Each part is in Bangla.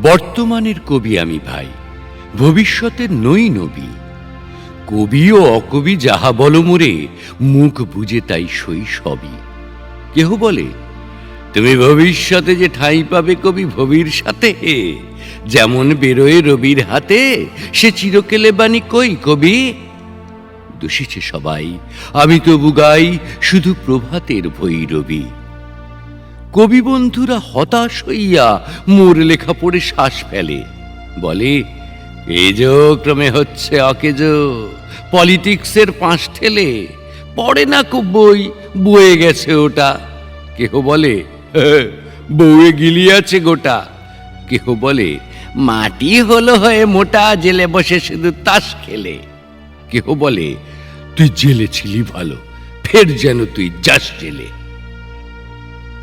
বর্তমানের কবি আমি ভাই, ভবিষ্যতের নই নবী। কবি ও অকবি যাহা বল মোরে, মুখ বুঝে তাই সবই। কেহ বলে, তুমি ভবিষ্যতে যে ঠাঁই পাবে কবি ভবির সাথে, যেমন বেরোয় রবির হাতে, সে চিরকেলে বাণী কই কবি? দোষিছে সবাই, আমি তবু গাই, শুধু প্রভাতের ভৈরবী। কবি বন্ধুরা হতাশ হইয়া মোর লেখা পড়ে শ্বাস ফেলে। বলে এজ ক্রমে হচ্ছে অকেজ। পলিটিক্সের পাঁচ ঠেলে পড়ে না খুব বই বয়ে গেছে ওটা। কেহ বলে "হ্যাঁ, বউয়ে গিলিয়াছে গোটা। কেহ বলে মাটি হলো হয়ে মোটা জেলে বসে শুধু তাস খেলে। কেহ বলে তুই জেলে ছিলি ভালো ফের যেন তুই যাস জেলে।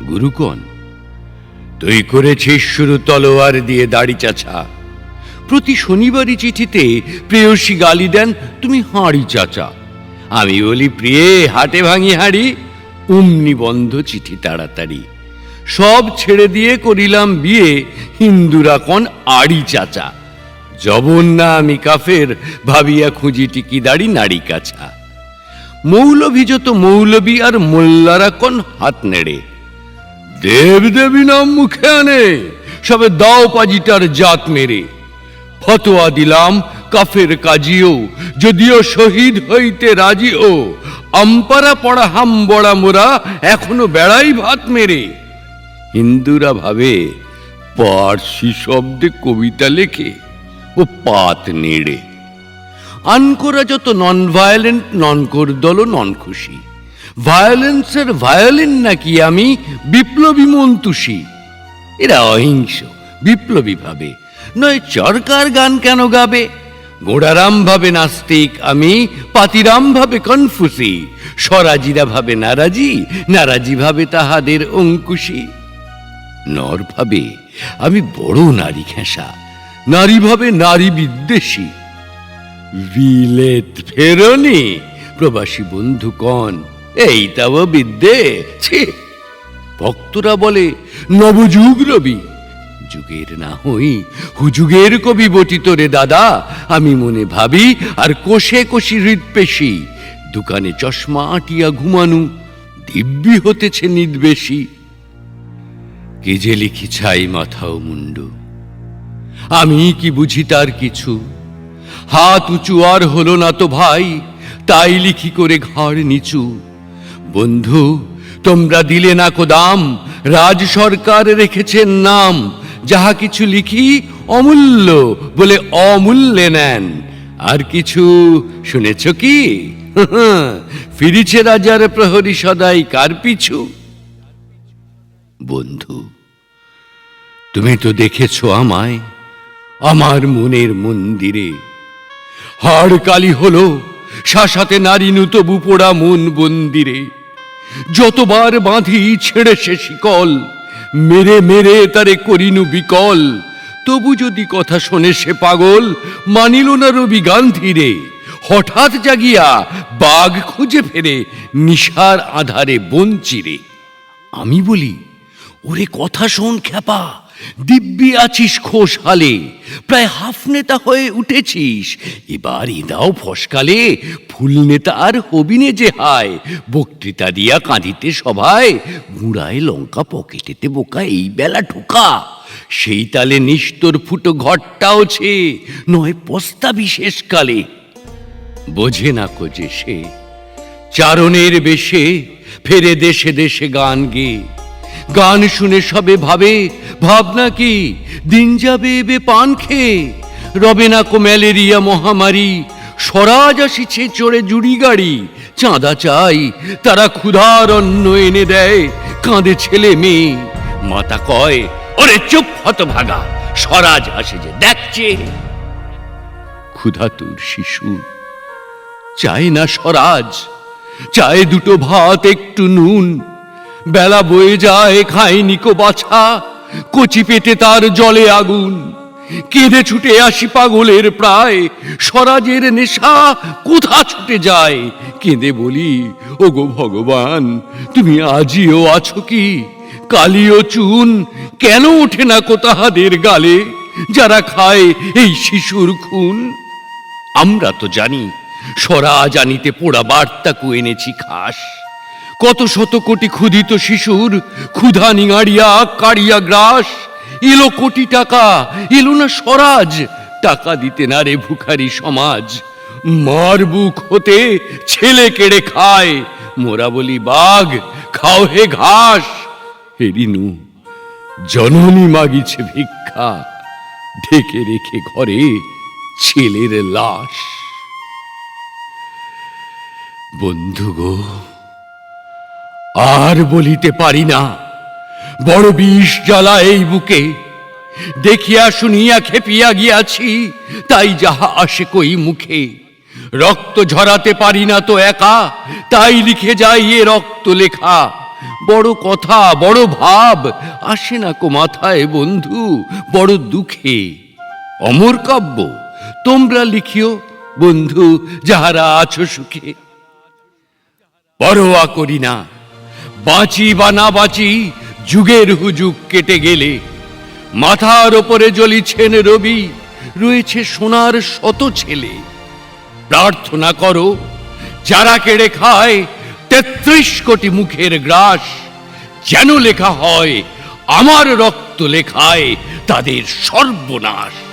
গুরুকণ, তুই করেছিস শুরু তলোয়ার দিয়ে দাড়ি চাছা। প্রতি শনিবারই চিঠিতে প্রেয়সী গালি দেন, তুমি হাঁড়ি চাচা। আমি বলি, প্রিয়ে, হাটে ভাঙি হাঁড়ি অমনি বন্ধ চিঠি তাড়াতাড়ি। সব ছেড়ে দিয়ে করিলাম বিয়ে, হিন্দুরা কন আড়ি চাচা। জবন না আমি কাফের, ভাবিয়া খুঁজি টিকি দাড়ি, নাড়ি কাছা। মৌলভী যত আর মোল্লারা কন হাত নেড়ে। দেব দেবী নাম মুখে আনে সবে দাও পাজিটার জাত মেরে। ফতোয়া দিলাম কাফের কাজিও, যদিও শহীদ হইতে রাজিও। আম্পারা পড়া হাম বড়া মোরা, এখনও বেড়াই ভাত মেরে। হিন্দুরা ভাবে পার্সি শব্দে কবিতা লেখে ও পাত নেড়ে। আনকোরা যত নন ভায়োলেন্ট নন দল নন খুশি ভায়োলেন্সের ভায়োলিন নাকি আমি বিপ্লবী মন্তুষী? এরা অহিংস, বিপ্লবী ভাবে। নয় চরকার গান কেন গাবে? গোড়ারাম ভাবে নাস্তিক আমি, পাতিরাম ভাবে কনফুসি। স্বরাজিরা ভাবে নারাজি নারাজি ভাবে তাহাদের অঙ্কুশী। নর ভাবে আমি বড় নারী ঘেঁষা, নারী ভাবে নারী বিদ্বেষী। বিলেত ফেরনি, প্রবাসী বন্ধু কন এই তাও বিদ্যে ভক্তরা বলে, নবযুগ রবি। যুগের না হই, হুযুগের কবি বটিত রে দাদা। আমি মনে ভাবি, আর কোষে কোষি হৃদপেশি দোকানে চশমা আটিয়া ঘুমানু, দিব্যি হতেছে নির্বেশী কে যে লিখি ছাই মাথা ও মুন্ডু। আমি কি বুঝি তার কিছু? হাত উঁচু আর হলো না তো ভাই, তাই লিখি করে ঘর নিচু। বন্ধু, তোমরা দিলে না কোদাম রাজ সরকার রেখেছেন নাম, যাহা কিছু লিখি অমূল্য বলে অমূল্যে নেন। আর কিছু শুনেছ কি? ফিরিছে রাজার প্রহরী সদাই কার পিছু? বন্ধু, তুমি তো দেখেছ আমায়, আমার মনের মন্দিরে। হাড় কালি হলো, শাসাতে নারী তবু পোড়া মন বন্দিরে। যতবার বাঁধি ছেড়ে সে শিকল, মেরে মেরে তারে করিনু বিকল। তবু যদি কথা শোনে সে পাগল, মানিল না রবি গান্ধীরে। হঠাৎ জাগিয়া বাঘ খুঁজে ফেরে নিশার আধারে বঞ্চিরে। আমি বলি, ওরে কথা শোন খ্যাপা দিব্যি আছিস খোশ হালে প্রায় হাফ নেতা হয়ে উঠেছিস। এবার ইদাও ফসকালে, ফুল নেতা আর হবিনে যে হায়। বক্তৃতা দিয়া কাঁদিতে সভায় গুড়ায় লঙ্কা পকেটেতে বোকা এই বেলা ঠোকা সেই তালে নিস্তর ফুটো ঘরটাও ছে, নয় পস্তা বিশেষকালে বোঝে না কোজে সে, চারণের বেশে, ফেরে দেশে দেশে গান গে গান শুনে সবে ভাবে, ভাবনা কি? দিন যাবে এবে পান খেয়ে। রবে না কো ম্যালেরিয়া মহামারী। স্বরাজ আসিছে চড়ে জুড়ি গাড়ি। চাঁদা চাই, তারা ক্ষুধার অন্ন এনে দেয়। কাঁদে ছেলে মেয়ে। মাতা কয়, ওরে চুপ হতভাগা, স্বরাজ আসে যে দেখছে ক্ষুধাতুর শিশু। চায় না স্বরাজ, চায় দুটো ভাত, একটু নুন। বেলা বয়ে যায়, খায়নি কো বাছা। কচি পেটে তার জলে আগুন। কেঁদে ছুটে আসি পাগলের প্রায়। স্বরাজের নেশা কোথা ছুটে যায়? কেঁদে বলি ও গো ভগবান, তুমি আজিও আছো কি? কালিও চুন, কেন ওঠে না কো তাহাদের গালে? যারা খায় এই শিশুর খুন। আমরা তো জানি, স্বরাজ আনিতে পোড়া বার্তাকু এনেছি খাস। কত শত কোটি ক্ষুধিত শিশুর ক্ষুধা নিঙাড়িয়া কাড়িয়া গ্রাস, এলো কোটি টাকা, এলো না স্বরাজ, টাকা দিতে না রে ভুখারি সমাজ। মার বুক হতে ছেলে কেড়ে খায়, মোরা বলি, বাঘ, খাও হে ঘাস। হেরিনু জননী মাগিছে ভিক্ষা, ঢেকে রেখে ঘরে ছেলের লাশ। বন্ধু গো আর বলিতে পারি না। বড় বিষ জ্বালা এই বুকে। দেখিয়া শুনিয়া খেপিয়া গিয়াছি, তাই যাহা আসে কই মুখে। রক্ত ঝরাতে পারি না তো একা, তাই লিখে যাই এ রক্ত লেখা। বড় কথা, বড় ভাব, আসে না কো মাথায় বন্ধু, বড় দুঃখে। অমর কাব্য, তোমরা লিখিও, বন্ধু, যাহারা আছো সুখে। পরোয়া করি না। বাঁচি বা না বাঁচি, যুগের হুজুগ কেটে গেলে। মাথার ওপরে জ্বলিছেন রবি, রয়েছে সোনার শত ছেলে। প্রার্থনা করো, যারা কেড়ে খায়, তেত্রিশ কোটি মুখের গ্রাস। যেন লেখা হয়, আমার রক্ত লেখায় তাদের সর্বনাশ।